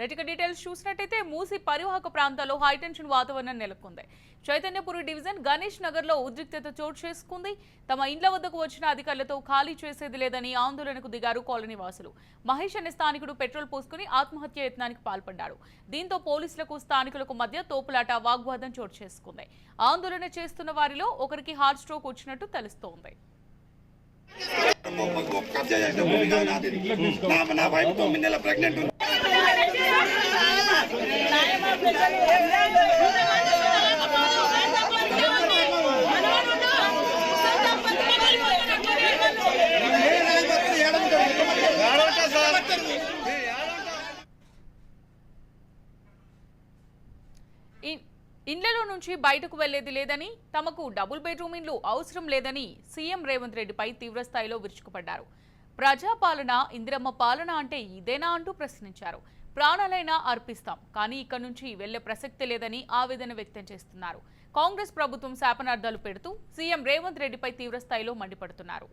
రెటిక details చూసినట్టయితే మూసి పరివాహక ప్రాంతాల్లో హైటెన్షన్ వాతావరణం నెలకొంది. చైతన్యపురి డివిజన్ గణేష్ నగర్లో ఉద్రిక్తత చోటు చేసుకుంది. తమ ఇండ్ల వద్దకు వచ్చిన అధికారులతో ఖాళీ చేసేది లేదని ఆందోళనకు దిగారు కాలనీ వాసులు. మహేష్ అనే స్థానికుడు పెట్రోల్ పోసుకుని ఆత్మహత్య యత్నానికి పాల్పడ్డాడు. దీంతో పోలీసులకు స్థానికులకు మధ్య తోపులాట వాగ్వాదం చోటు చేసుకుంది. ఆందోళన చేస్తున్న వారిలో ఒకరికి హార్ట్ స్ట్రోక్ వచ్చినట్టు తెలుస్తోంది. కబ్జా చేసిన భూమి కాదు నాది. నా నా వైఫ్ తొమ్మిది నెలల ప్రెగ్నెంట్ ఉంది ఇ- ఇండ్లలో నుంచి బయటకు వెళ్ళేది లేదని తమకు డబుల్ బెడ్రూమ్ ఇండ్లు అవసరం లేదని సీఎం రేవంత్ రెడ్డిపై తీవ్రస్థాయిలో విరుచుకుపడ్డారు. ప్రజాపాలన ఇందిరమ్మ పాలన అంటే ఇదేనా అంటూ ప్రశ్నించారు. ప్రాణాలైనా అర్పిస్తాం కానీ ఇక్కడ నుంచి వెళ్ళే ప్రసక్తి లేదని ఆవేదన వ్యక్తం చేస్తున్నారు. కాంగ్రెస్ ప్రభుత్వం శాపనార్థాలు పెడుతూ సీఎం రేవంత్ రెడ్డిపై తీవ్రస్థాయిలో మండిపడుతున్నారు.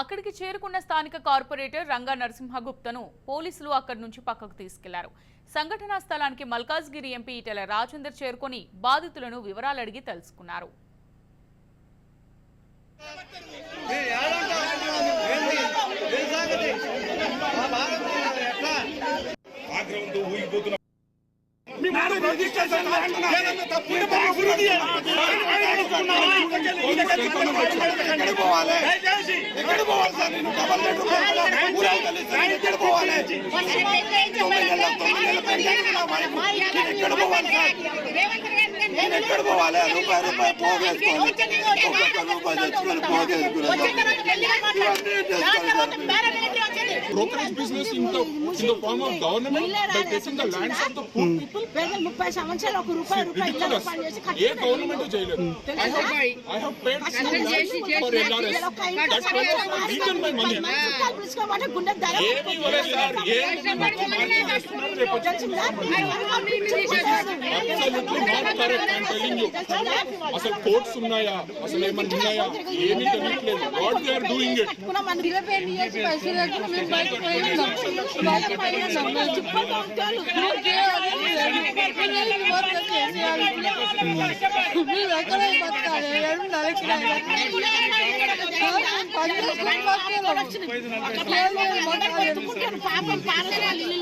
అక్కడికి చేరుకున్న స్థానిక కార్పొరేటర్ రంగా నరసింహగుప్తను పోలీసులు అక్కడి నుంచి పక్కకు తీసుకెళ్ళారు. సంఘటనా స్థలానికి మల్కాజ్గిరి ఎంపీ ఈటెల రాజేందర్ చేరుకొని బాధితులను వివరాలు అడిగి తెలుసుకున్నారు. ఆగ్రహంతో ఊగిపోతున్న తప్పు ఉంటే పోవాలి సార్ నేను డబల్ పోవాలి ఎక్కడ పోవాలి? సార్ నేను ఎక్కడ పోవాలి రూపాయి రూపాయి పోగేసుకోవాలి ఒక్కొక్క రూపాయి తెచ్చుకొని పోగేసుకున్నాను ఇవన్నీ చేసుకోవాలి brokerage business in the in the form of government by taking the lands of the poor people. పేదలు ముప్పై సంవత్సరాలు ఒక రూపాయి రూపాయి ఇళ్ళ Ridiculous. రూపాయలు చేసి ఏ గవర్నమెంట్ చేయలేదు I have I have paid two lakhs for LRS. That's why I eaten my money. పిలుచుకోమంటే గుండె ధర ఏమి ఇవ్వలేదు సార్ ఏమి మొత్తం మార్కెట్ చేస్తున్నారు రేపు వచ్చి absolutely not correct I'm telling you అసలు కోర్ట్స్ ఉన్నాయా అసలు ఏమన్నా ఉన్నాయా ఏమీ తెలియట్లేదు what they are doing it పాపం పాలసీలు ఇల్లు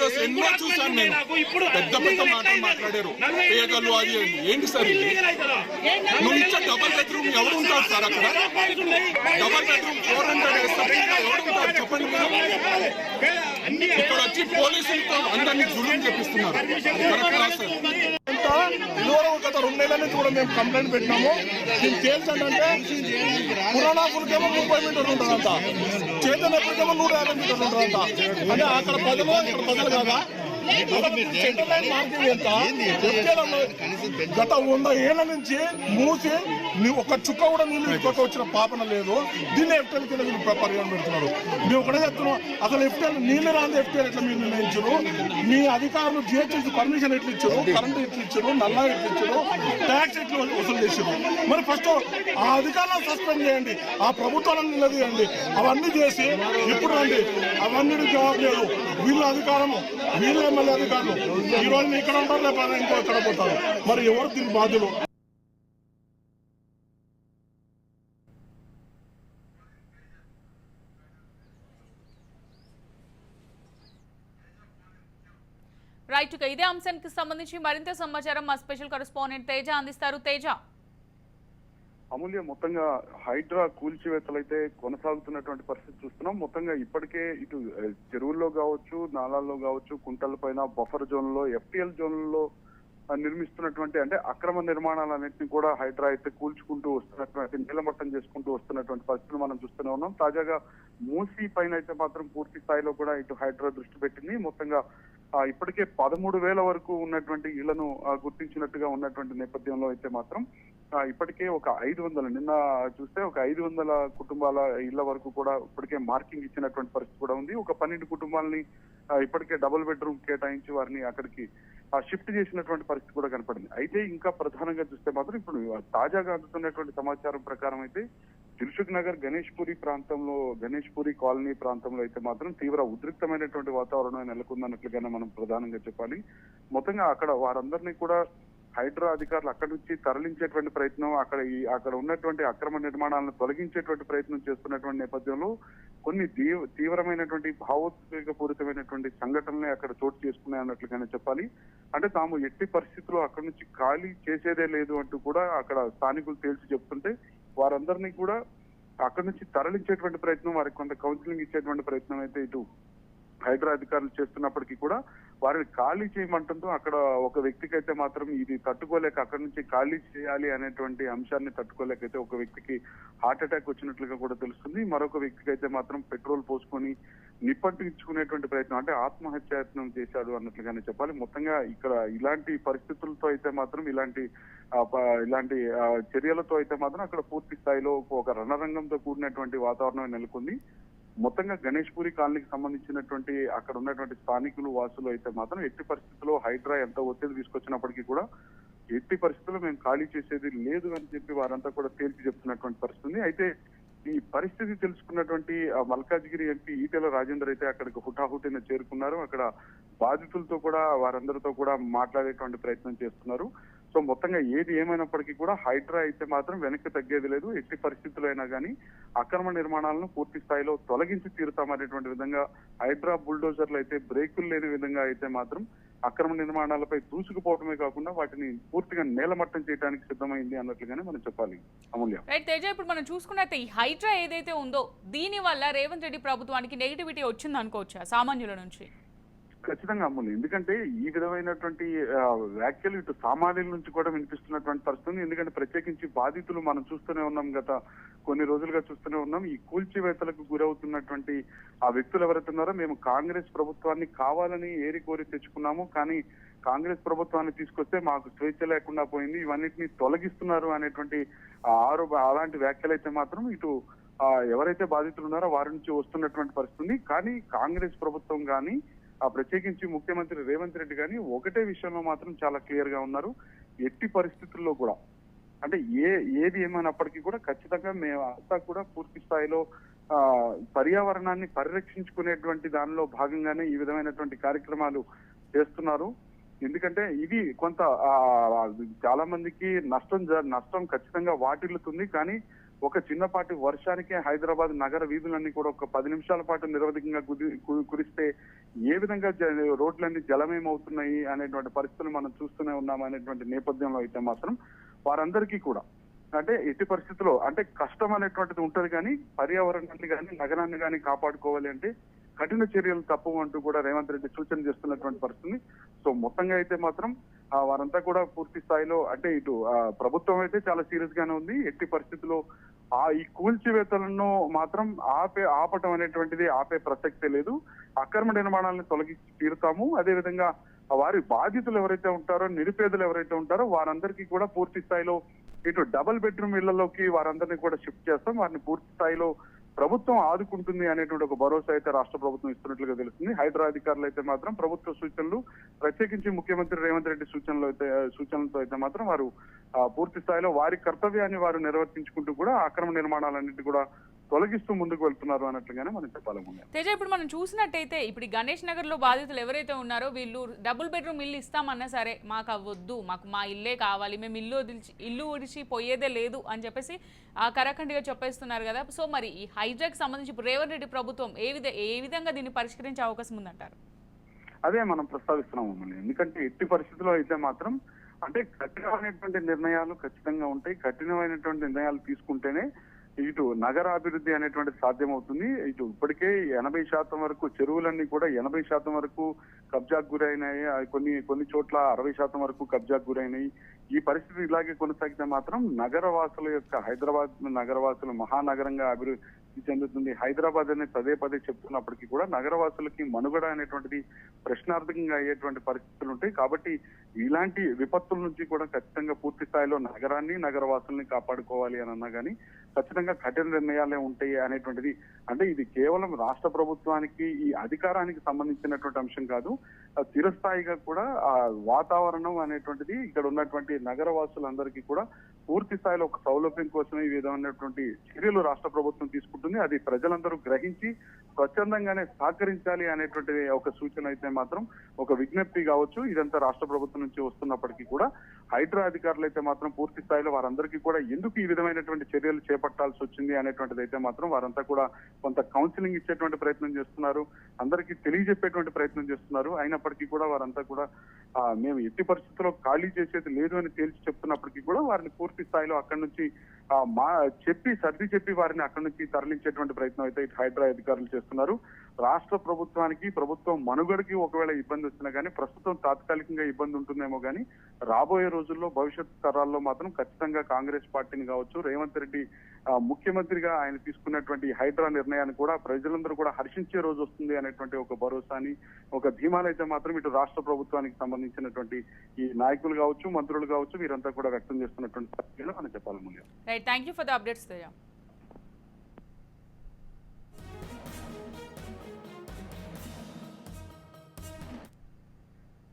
వీడియోస్ ఎన్నో చూసాను నేను. పెద్ద పెద్ద మాటలు మాట్లాడారు. చేయగలరు అది అని. ఏంటి సార్ ఇది? నువ్వు ఇచ్చే డబల్ బెడ్రూమ్ ఎవరు ఉంటారు సార్ అక్కడ? డబల్ బెడ్రూమ్ ఫోర్ హండ్రెడ్ ఎవరు ఉంటారు చెప్పండి. ఇక్కడ వచ్చి పోలీసులతో అందరినీ జులుం చేపిస్తున్నారు. కరెక్ట్ కాదు సార్ ఇదివరకు గత రెండు నెలల నుంచి కూడా మేము కంప్లైంట్ పెట్టినాము. దీన్ని తేల్చంటే పురాణాపురికేమో ముప్పై మీటర్లు ఉంటుందంట. చైతన్యపురికేమో నూట యాభై మీటర్లు ఉంటుందంట. అంటే అక్కడ ప్రజలు ఇక్కడ ప్రజలు కాదా? గత వంద ఏళ్ళ నుంచి మూసి నీ ఒక చుక్క కూడా నీళ్ళు ఇక్కడికి వచ్చిన పాపన లేదు. దీన్ని ఎఫ్టీఎల్ కింద ప- పరిగణ పెడుతున్నారు. మేము ఒకటే చెప్తున్నాం అసలు ఎఫ్టీఎల్ నీళ్ళు రాని ఎఫ్టీఎల్ ఎట్లా మీరు నిర్ణయించారు? మీ అధికారులు జిహెచ్ఎస్ పర్మిషన్ ఎట్లా ఇచ్చారు? కరెంట్ ఎట్లా ఇచ్చారు? నల్లా ఎట్లా ఇచ్చారు? ట్యాక్స్ ఎట్లా వసూలు చేశారు? మరి ఫస్ట్ ఆ అధికారులను సస్పెండ్ చేయండి ఆ ప్రభుత్వాలను నిలదీయండి. అవన్నీ చేసి ఇప్పుడు రండి. అవన్నీ జవాబు లేదు. వీళ్ళ అధికారము వీళ్ళ ఎమ్మెల్యే అధికారులు ఈ రోజు ఇక్కడ ఉంటారు లేకపోతే ఇంకో ఇక్కడ పోతారు. మరి ఎవరు దీని బాధ్యులు? రైట్ ఇక ఇదే అంశానికి సంబంధించి మరింత సమాచారం మా స్పెషల్ కరెస్పాండెంట్ తేజ అందిస్తారు. తేజ. అమూల్య మొత్తంగా హైడ్రా కూల్చివేతలైతే కొనసాగుతున్నటువంటి పరిస్థితి చూస్తున్నాం. మొత్తంగా ఇప్పటికే ఇటు చెరువుల్లో కావచ్చు నాలాల్లో కావచ్చు కుంటల పైన బఫర్ జోన్లో ఎఫ్టిఎల్ జోన్లలో నిర్మిస్తున్నటువంటి అంటే అక్రమ నిర్మాణాలన్నింటినీ కూడా హైడ్రా అయితే కూల్చుకుంటూ వస్తున్నటువంటి నీలమట్టం చేసుకుంటూ వస్తున్నటువంటి పరిస్థితులు మనం చూస్తూనే ఉన్నాం. తాజాగా మూసీ పైన అయితే మాత్రం పూర్తి స్థాయిలో కూడా ఇటు హైడ్రా దృష్టి పెట్టింది. మొత్తంగా ఇప్పటికే పదమూడు వేల వరకు ఉన్నటువంటి ఇళ్ళను గుర్తించినట్టుగా ఉన్నటువంటి నేపథ్యంలో అయితే మాత్రం ఇప్పటికే ఒక ఐదు వందల నిన్న చూస్తే ఒక ఐదు వందల కుటుంబాల ఇళ్ళ వరకు కూడా ఇప్పటికే మార్కింగ్ ఇచ్చినటువంటి పరిస్థితి కూడా ఉంది. ఒక పన్నెండు కుటుంబాలని ఇప్పటికే డబుల్ బెడ్రూమ్ కేటాయించి వారిని అక్కడికి షిఫ్ట్ చేసినటువంటి పరిస్థితి కూడా కనపడింది. అయితే ఇంకా ప్రధానంగా చూస్తే మాత్రం ఇప్పుడు తాజాగా అందుతున్నటువంటి సమాచారం ప్రకారం అయితే దిల్సుఖ్ నగర్ గణేష్పురి ప్రాంతంలో గణేష్పురి కాలనీ ప్రాంతంలో అయితే మాత్రం తీవ్ర ఉద్రిక్తమైనటువంటి వాతావరణం నెలకొందన్నట్లుగానే మనం ప్రధానంగా చెప్పాలి. మొత్తంగా అక్కడ వారందరినీ కూడా హైడ్రా అధికారులు అక్కడి నుంచి తరలించేటువంటి ప్రయత్నం అక్కడ ఈ అక్కడ ఉన్నటువంటి అక్రమ నిర్మాణాలను తొలగించేటువంటి ప్రయత్నం చేస్తున్నటువంటి నేపథ్యంలో కొన్ని తీవ్రమైనటువంటి భావోద్వేగపూరితమైనటువంటి సంఘటనలే అక్కడ చోటు చేసుకున్నాయి అన్నట్లుగానే చెప్పాలి. అంటే తాము ఎట్టి పరిస్థితుల్లో అక్కడి నుంచి ఖాళీ చేసేదే లేదు అంటూ కూడా అక్కడ స్థానికులు తేల్చి చెప్తుంటే వారందరినీ కూడా అక్కడి నుంచి తరలించేటువంటి ప్రయత్నం వారికి కొంత కౌన్సిలింగ్ ఇచ్చేటువంటి ప్రయత్నం అయితే ఇటు హైడ్రా అధికారులు చేస్తున్నప్పటికీ కూడా వారిని ఖాళీ చేయమంటుంటూ అక్కడ ఒక వ్యక్తికి అయితే మాత్రం ఇది తట్టుకోలేక అక్కడి నుంచి ఖాళీ చేయాలి అనేటువంటి అంశాన్ని తట్టుకోలేక అయితే ఒక వ్యక్తికి హార్ట్ అటాక్ వచ్చినట్లుగా కూడా తెలుస్తుంది. మరొక వ్యక్తికి అయితే మాత్రం పెట్రోల్ పోసుకొని నిప్పంటించుకునేటువంటి ప్రయత్నం అంటే ఆత్మహత్యాయత్నం చేశాడు అన్నట్లుగానే చెప్పాలి. మొత్తంగా ఇక్కడ ఇలాంటి పరిస్థితులతో అయితే మాత్రం ఇలాంటి ప- ఇలాంటి చర్యలతో అయితే మాత్రం అక్కడ పూర్తి స్థాయిలో ఒక రణరంగంతో కూడినటువంటి వాతావరణం నెలకొంది. మొత్తంగా గణేష్ పూరి కాలనీకి సంబంధించినటువంటి అక్కడ ఉన్నటువంటి స్థానికులు వాసులు అయితే మాత్రం ఎట్టి పరిస్థితుల్లో హైడ్రా ఎంత ఒత్తిడి తీసుకొచ్చినప్పటికీ కూడా ఎట్టి పరిస్థితుల్లో మేము ఖాళీ చేసేది లేదు అని చెప్పి వారంతా కూడా తేల్చి చెప్తున్నటువంటి పరిస్థితి అయితే ఈ పరిస్థితి తెలుసుకున్నటువంటి మల్కాజ్గిరి ఎంపీ ఈటెల రాజేందర్ అయితే అక్కడికి హుటాహుటిన చేరుకున్నారు. అక్కడ బాధితులతో కూడా వారందరితో కూడా మాట్లాడేటువంటి ప్రయత్నం చేస్తున్నారు. సో మొత్తంగా ఏది ఏమైనప్పటికీ కూడా హైడ్రా అయితే మాత్రం వెనక్కి తగ్గేది లేదు. ఎట్టి పరిస్థితుల్లో అయినా కానీ అక్రమ నిర్మాణాలను పూర్తి స్థాయిలో తొలగించి తీరుతామనేటువంటి విధంగా హైడ్రా బుల్డోజర్లు అయితే బ్రేకులు లేని విధంగా అయితే మాత్రం అక్రమ నిర్మాణాలపై దూసుకుపోవడమే కాకుండా వాటిని పూర్తిగా నేలమట్టం చేయడానికి సిద్ధమైంది అన్నట్లుగానే మనం చెప్పాలి. అమూల్య. రైట్ తేజ ఇప్పుడు మనం చూసుకున్నట్టే ఈ హైడ్రా ఏదైతే ఉందో దీని వల్ల రేవంత్ రెడ్డి ప్రభుత్వానికి నెగిటివిటీ వచ్చింది అనుకోవచ్చా సామాన్యుల నుంచి? ఖచ్చితంగా అమ్ములు. ఎందుకంటే ఈ విధమైనటువంటి వ్యాఖ్యలు ఇటు సామాన్యుల నుంచి కూడా వినిపిస్తున్నటువంటి పరిస్థితి ఎందుకంటే ప్రత్యేకించి బాధితులు మనం చూస్తూనే ఉన్నాం గత కొన్ని రోజులుగా చూస్తూనే ఉన్నాం. ఈ కూల్చివేతలకు గురవుతున్నటువంటి ఆ వ్యక్తులు ఎవరైతే ఉన్నారో మేము కాంగ్రెస్ ప్రభుత్వాన్ని కావాలని ఏరి కోరి తెచ్చుకున్నాము. కానీ కాంగ్రెస్ ప్రభుత్వాన్ని తీసుకొస్తే మాకు స్వేచ్ఛ లేకుండా పోయింది. ఇవన్నిటిని తొలగిస్తున్నారు అనేటువంటి ఆరోప అలాంటి వ్యాఖ్యలు అయితే మాత్రం ఇటు ఎవరైతే బాధితులు ఉన్నారో వారి నుంచి వస్తున్నటువంటి పరిస్థితి కానీ కాంగ్రెస్ ప్రభుత్వం కానీ ఆ ప్రత్యేకించి ముఖ్యమంత్రి రేవంత్ రెడ్డి గాని ఒకటే విషయంలో మాత్రం చాలా క్లియర్గా ఉన్నారు. ఎట్టి పరిస్థితుల్లో కూడా అంటే ఏ ఏది ఏమైనప్పటికీ కూడా ఖచ్చితంగా మేము అంతా కూడా పూర్తి స్థాయిలో పర్యావరణాన్ని పరిరక్షించుకునేటువంటి దానిలో భాగంగానే ఈ విధమైనటువంటి కార్యక్రమాలు చేస్తున్నారు. ఎందుకంటే ఇది కొంత చాలా మందికి నష్టం జ- నష్టం ఖచ్చితంగా వాటిల్లుతుంది. కానీ ఒక చిన్నపాటి వర్షానికే హైదరాబాద్ నగర వీధులన్నీ కూడా ఒక పది నిమిషాల పాటు నిరవధికంగా కుది- కురిస్తే ఏ విధంగా రోడ్లన్నీ జలమేమవుతున్నాయి అనేటువంటి పరిస్థితులు మనం చూస్తూనే ఉన్నాం అనేటువంటి నేపథ్యంలో అయితే మాత్రం వారందరికీ కూడా. అంటే ఎట్టి పరిస్థితుల్లో అంటే కష్టం అనేటువంటిది ఉంటది కానీ పర్యావరణాన్ని కానీ నగరాన్ని కానీ కాపాడుకోవాలి అంటే కఠిన చర్యలు తప్పవు అంటూ కూడా రేవంత్ రెడ్డి సూచన చేస్తున్నటువంటి పరిస్థితి. సో మొత్తంగా అయితే మాత్రం వారంతా కూడా పూర్తి స్థాయిలో అంటే ఇటు ప్రభుత్వం అయితే చాలా సీరియస్ గానే ఉంది. ఎట్టి పరిస్థితుల్లో ఆ ఈ కూల్చివేతలను మాత్రం ఆపే ఆపటం అనేటువంటిది ఆపే ప్రసక్తే లేదు. అక్రమ నిర్మాణాలను తొలగించి తీరుతాము. అదేవిధంగా వారి బాధితులు ఎవరైతే ఉంటారో నిరుపేదలు ఎవరైతే ఉంటారో వారందరికీ కూడా పూర్తి స్థాయిలో ఇటు డబుల్ బెడ్రూమ్ ఇళ్ళలోకి వారందరినీ కూడా షిఫ్ట్ చేస్తాం. వారిని పూర్తి స్థాయిలో ప్రభుత్వం ఆదుకుంటుంది అనేటువంటి ఒక భరోసా అయితే రాష్ట్ర ప్రభుత్వం ఇస్తున్నట్లుగా తెలుస్తుంది. హైడ్రా అధికారులు అయితే మాత్రం ప్రభుత్వ సూచనలు ప్రత్యేకించి ముఖ్యమంత్రి రేవంత్ రెడ్డి సూచనలు అయితే సూచనలతో అయితే మాత్రం వారు పూర్తి స్థాయిలో వారి కర్తవ్యాన్ని వారు నిర్వర్తించుకుంటూ కూడా అక్రమ నిర్మాణాలన్నింటి కూడా తొలగిస్తూ ముందుకు వెళ్తున్నారు అన్నట్లుగానే మనం చెప్పాలి ముందు. తేజ ఇప్పుడు మనం చూసినట్టయితే ఇప్పుడు గణేష్ నగర్లో బాధితులు ఎవరైతే ఉన్నారో వీళ్ళు డబుల్ బెడ్రూమ్ ఇల్లు ఇస్తామన్నా సరే మాకు అవ్వద్దు మాకు మా ఇల్లే కావాలి మేము ఇల్లు వదిలిచి ఇల్లు ఉడిచి పోయేదే లేదు అని చెప్పేసి ఆ కరాఖండిగా చెప్పేస్తున్నారు కదా. సో మరి ఈ హైజాక్ సంబంధించి ఇప్పుడు రేవంత్ రెడ్డి ప్రభుత్వం ఏ విధ ఏ విధంగా దీన్ని పరిష్కరించే అవకాశం ఉందంటారు? అదే మనం ప్రస్తావిస్తున్నాం మమ్మల్ని ఎందుకంటే ఎట్టి పరిస్థితుల్లో అయితే మాత్రం అంటే కఠినమైనటువంటి నిర్ణయాలు ఖచ్చితంగా ఉంటాయి. కఠినమైనటువంటి నిర్ణయాలు తీసుకుంటేనే ఇటు నగరాభివృద్ధి అనేటువంటి సాధ్యమవుతుంది. ఇటు ఇప్పటికే ఎనభై శాతం వరకు చెరువులన్నీ కూడా ఎనభై శాతం వరకు కబ్జాకు గురైనాయి. కొన్ని కొన్ని చోట్ల అరవై శాతం వరకు కబ్జాకు గురైనాయి. ఈ పరిస్థితి ఇలాగే కొనసాగితే మాత్రం నగరవాసుల యొక్క హైదరాబాద్ నగరవాసులు మహానగరంగా అభివృద్ధి చెందుతుంది. హైదరాబాద్ అనేది పదే పదే చెప్తున్నప్పటికీ కూడా నగరవాసులకి మనుగడ అనేటువంటిది ప్రశ్నార్థకంగా అయ్యేటువంటి పరిస్థితులు ఉంటాయి. కాబట్టి ఇలాంటి విపత్తుల నుంచి కూడా ఖచ్చితంగా పూర్తి స్థాయిలో నగరాన్ని నగరవాసుల్ని కాపాడుకోవాలి అని అన్నా కానీ ఖచ్చితంగా కఠిన నిర్ణయాలే ఉంటాయి అనేటువంటిది. అంటే ఇది కేవలం రాష్ట్ర ప్రభుత్వానికి ఈ అధికారానికి సంబంధించినటువంటి అంశం కాదు. చిరస్థాయిగా కూడా ఆ వాతావరణం అనేటువంటిది ఇక్కడ ఉన్నటువంటి నగరవాసులందరికీ కూడా పూర్తి స్థాయిలో ఒక సౌలభ్యం కోసమే ఈ విధమైనటువంటి చర్యలు రాష్ట్ర ప్రభుత్వం తీసుకుంటుంది. అది ప్రజలందరూ గ్రహించి స్వచ్ఛందంగానే సహకరించాలి అనేటువంటి ఒక సూచన అయితే మాత్రం ఒక విజ్ఞప్తి కావచ్చు. ఇదంతా రాష్ట్ర ప్రభుత్వం నుంచి వస్తున్నప్పటికీ కూడా హైడ్రా అధికారులు అయితే మాత్రం పూర్తి స్థాయిలో వారందరికీ కూడా ఎందుకు ఈ విధమైనటువంటి చర్యలు చేపట్టాల్సి వచ్చింది అనేటువంటిది అయితే మాత్రం వారంతా కూడా కొంత కౌన్సిలింగ్ ఇచ్చేటువంటి ప్రయత్నం చేస్తున్నారు. అందరికీ తెలియజెప్పేటువంటి ప్రయత్నం చేస్తున్నారు. అయినప్పటికీ కూడా వారంతా కూడా మేము ఎట్టి పరిస్థితుల్లో ఖాళీ చేసేది లేదు అని తేల్చి చెప్తున్నప్పటికీ కూడా వారిని పూర్తి స్థాయిలో అక్కడి నుంచి మా చెప్పి సర్ది చెప్పి వారిని అక్కడి నుంచి తరలించేటువంటి ప్రయత్నం అయితే ఇటు హైడ్రా అధికారులు చేస్తున్నారు. రాష్ట్ర ప్రభుత్వానికి ప్రభుత్వం మనుగడకి ఒకవేళ ఇబ్బంది వచ్చినా కానీ ప్రస్తుతం తాత్కాలికంగా ఇబ్బంది ఉంటుందేమో కానీ రాబోయే రోజుల్లో భవిష్యత్ తరాల్లో మాత్రం ఖచ్చితంగా కాంగ్రెస్ పార్టీని కావచ్చు రేవంత్ రెడ్డి ముఖ్యమంత్రిగా ఆయన తీసుకున్నటువంటి హైడ్రా నిర్ణయాన్ని కూడా ప్రజలందరూ కూడా హర్షించే రోజు వస్తుంది అనేటువంటి ఒక భరోసాని ఒక ధీమానైతే మాత్రం ఇటు రాష్ట్ర ప్రభుత్వానికి సంబంధించినటువంటి ఈ నాయకులు కావచ్చు మంత్రులు కావచ్చు వీరంతా కూడా వ్యక్తం చేస్తున్నటువంటి పరిస్థితులు చెప్పాలి Thank you for the updates, Surya.